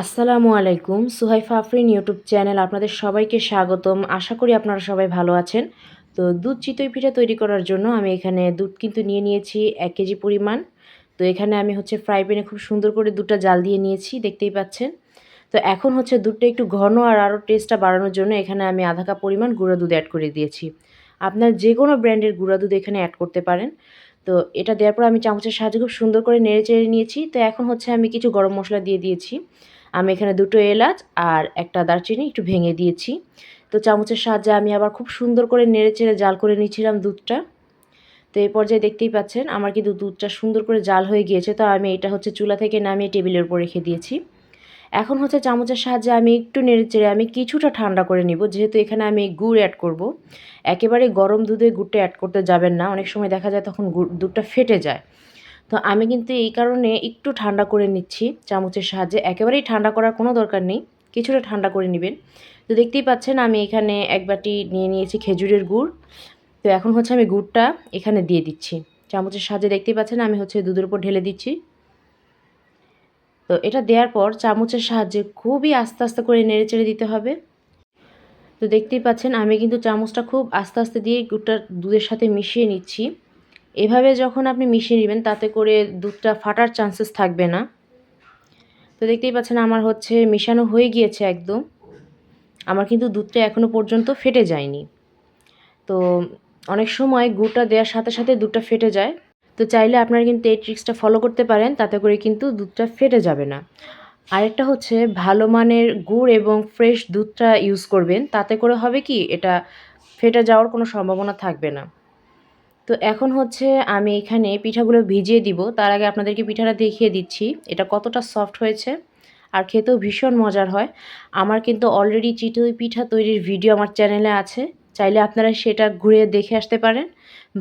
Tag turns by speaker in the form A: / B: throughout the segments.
A: আসসালামু আলাইকুম। সুহাইফা Afrin YouTube channel আপনাদের সবাইকে স্বাগতম। আশা করি আপনারা সবাই ভালো আছেন। তো দুধ চিতই পিঠা তৈরি করার জন্য আমি এখানে দুধ কিন্তু নিয়ে নিয়েছি এক কেজি পরিমাণ। তো এখানে আমি হচ্ছে ফ্রাই প্যানে খুব সুন্দর করে দুধটা জাল দিয়ে নিয়েছি, দেখতেই পাচ্ছেন। তো এখন হচ্ছে দুধটা একটু ঘন আর আরও টেস্টটা বাড়ানোর জন্য এখানে আমি আধা কাপ পরিমাণ গুঁড়া দুধ অ্যাড করে দিয়েছি। আপনার যে কোনো ব্র্যান্ডের গুঁড়া দুধ এখানে অ্যাড করতে পারেন। তো এটা দেওয়ার পর আমি চামচের সাহায্যে খুব সুন্দর করে নেড়ে চেড়ে নিয়েছি। তো এখন হচ্ছে আমি কিছু গরম মশলা দিয়ে দিয়েছি। আমি এখানে দুটো এলাচ আর একটা দারচিনি একটু ভেঙে দিয়েছি। তো চামচের সাহায্যে আমি আবার খুব সুন্দর করে নেড়ে চেড়ে জাল করে নিচ্ছিলাম দুধটা। তো এই পর্যায়ে দেখতেই পাচ্ছেন, আমার কিন্তু দুধটা সুন্দর করে জাল হয়ে গিয়েছে। তো আমি এটা হচ্ছে চুলা থেকে নামিয়ে টেবিলের উপর রেখে দিয়েছি। এখন হচ্ছে চামচের সাহায্যে আমি একটু নেড়ে চেড়ে আমি কিছুটা ঠান্ডা করে নিব। যেহেতু এখানে আমি গুড় অ্যাড করব। একেবারে গরম দুধে গুড়টা অ্যাড করতে যাবেন না। অনেক সময় দেখা যায় তখন গুড়, দুধটা ফেটে যায়। তো আমি কিন্তু এই কারণে একটু ঠান্ডা করে নিচ্ছি চামচের সাহায্যে। একেবারেই ঠান্ডা করার কোনো দরকার নেই। কিছুটা ঠান্ডা করে নেবেন। তো দেখতেই পাচ্ছেন আমি এখানে এক বাটি নিয়ে নিয়েছি খেজুরের গুড়। তো এখন হচ্ছে আমি গুড়টা এখানে দিয়ে দিচ্ছি। চামচের সাহায্যে দেখতেই পাচ্ছেন আমি হচ্ছে দুধের উপর ঢেলে দিচ্ছি। তো এটা দেওয়ার পর চামচের সাহায্যে খুবই আস্তে আস্তে করে নেড়ে চেড়ে দিতে হবে। তো দেখতেই পাচ্ছেন, আমি কিন্তু চামচটা খুব আস্তে আস্তে দিয়ে গুড়টা দুধের সাথে মিশিয়ে নিচ্ছি। এভাবে যখন আপনি মিশিয়ে নেবেন, তাতে করে দুধটা ফাটার চান্সেস থাকবে না। তো দেখতেই পাচ্ছেন, আমার হচ্ছে মিশানো হয়ে গিয়েছে একদম। আমার কিন্তু দুধটা এখনও পর্যন্ত ফেটে যায়নি। তো অনেক সময় গুড়টা দেওয়ার সাথে সাথে দুধটা ফেটে যায়। তো চাইলে আপনারা কিন্তু এই ট্রিক্সটা ফলো করতে পারেন, তাতে করে কিন্তু দুধটা ফেটে যাবে না। আরেকটা হচ্ছে, ভালো মানের গুড় এবং ফ্রেশ দুধটা ইউজ করবেন, তাতে করে হবে কি, এটা ফেটে যাওয়ার কোনো সম্ভাবনা থাকবে না। তো এখন হচ্ছে, আমি এখানে পিঠাগুলো ভিজিয়ে দিব। তার আগে আপনাদেরকে পিঠাটা দেখিয়ে দিচ্ছি, এটা কতটা সফট হয়েছে আর খেতেও ভীষণ মজার হয়। আমার কিন্তু অলরেডি চিতই পিঠা তৈরির ভিডিও আমার চ্যানেলে আছে, চাইলে আপনারা সেটা ঘুরে দেখে আসতে পারেন।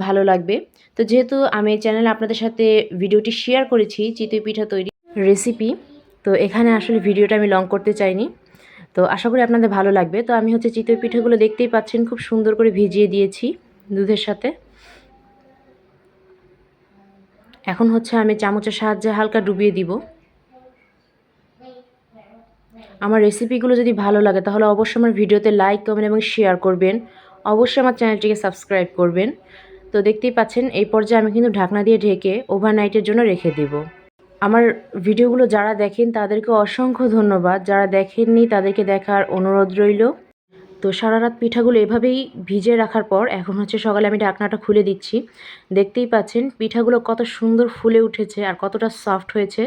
A: ভালো লাগবে। তো যেহেতু আমি চ্যানেলে আপনাদের সাথে ভিডিওটি শেয়ার করেছি, চিতই পিঠা তৈরি রেসিপি তো এখানে আসলে ভিডিওটা আমি লং করতে চাইনি। তো আশা করি আপনাদের ভালো লাগবে। তো আমি হচ্ছে চিতই পিঠাগুলো দেখতেই পাচ্ছেন, খুব সুন্দর করে ভিজিয়ে দিয়েছি দুধের সাথে। এখন হচ্ছে আমি চামচের সাহায্যে হালকা ডুবিয়ে দিব। আমার রেসিপিগুলো যদি ভালো লাগে, তাহলে অবশ্যই আমার ভিডিওতে লাইক কমেন্ট এবং শেয়ার করবেন। অবশ্যই আমার চ্যানেলটিকে সাবস্ক্রাইব করবেন। তো দেখতেই পাচ্ছেন, এই পর্যায়ে আমি কিন্তু ঢাকনা দিয়ে ঢেকে ওভারনাইটের জন্য রেখে দেব। আমার ভিডিওগুলো যারা দেখেন, তাদেরকে অসংখ্য ধন্যবাদ। যারা দেখেননি, তাদেরকে দেখার অনুরোধ রইল। তো সারা রাত পিঠাগুলো এভাবেই ভিজে রাখার পর এখন হচ্ছে সকালে আমি ঢাকনাটা খুলে দিচ্ছি। দেখতেই পাচ্ছেন পিঠাগুলো কত সুন্দর ফুলে উঠেছে আর কতটা সফট হয়েছে।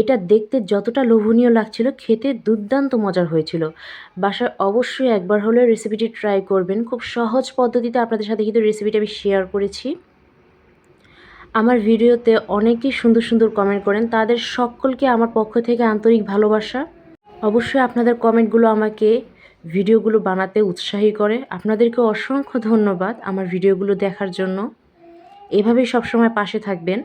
A: এটা দেখতে যতটা লোভনীয় লাগছিল, খেতে দুর্দান্ত মজার হয়েছিল। বাসায় অবশ্যই একবার হলেও রেসিপিটি ট্রাই করবেন। খুব সহজ পদ্ধতিতে আপনাদের সাথে কিন্তু রেসিপিটা আমি শেয়ার করেছি। আমার ভিডিওতে অনেকেই সুন্দর সুন্দর কমেন্ট করেন। তাদের সকলকে আমার পক্ষ থেকে আন্তরিক ভালোবাসা। অবশ্যই আপনাদের কমেন্টগুলো আমাকে ভিডিওগুলো বানাতে উৎসাহী করে। আপনাদেরকে অসংখ্য ধন্যবাদ আমার ভিডিওগুলো দেখার জন্য। এভাবেই সবসময় পাশে থাকবেন।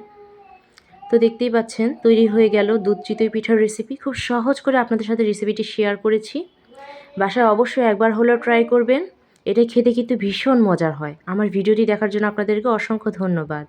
A: তো দেখতেই পাচ্ছেন, তৈরি হয়ে গেল দুধ চিতই পিঠার রেসিপি খুব সহজ করে আপনাদের সাথে রেসিপিটি শেয়ার করেছি। বাসায় অবশ্যই একবার হলেও ট্রাই করবেন। এটা খেতে কিন্তু ভীষণ মজার হয়। আমার ভিডিওটি দেখার জন্য আপনাদেরকে অসংখ্য ধন্যবাদ।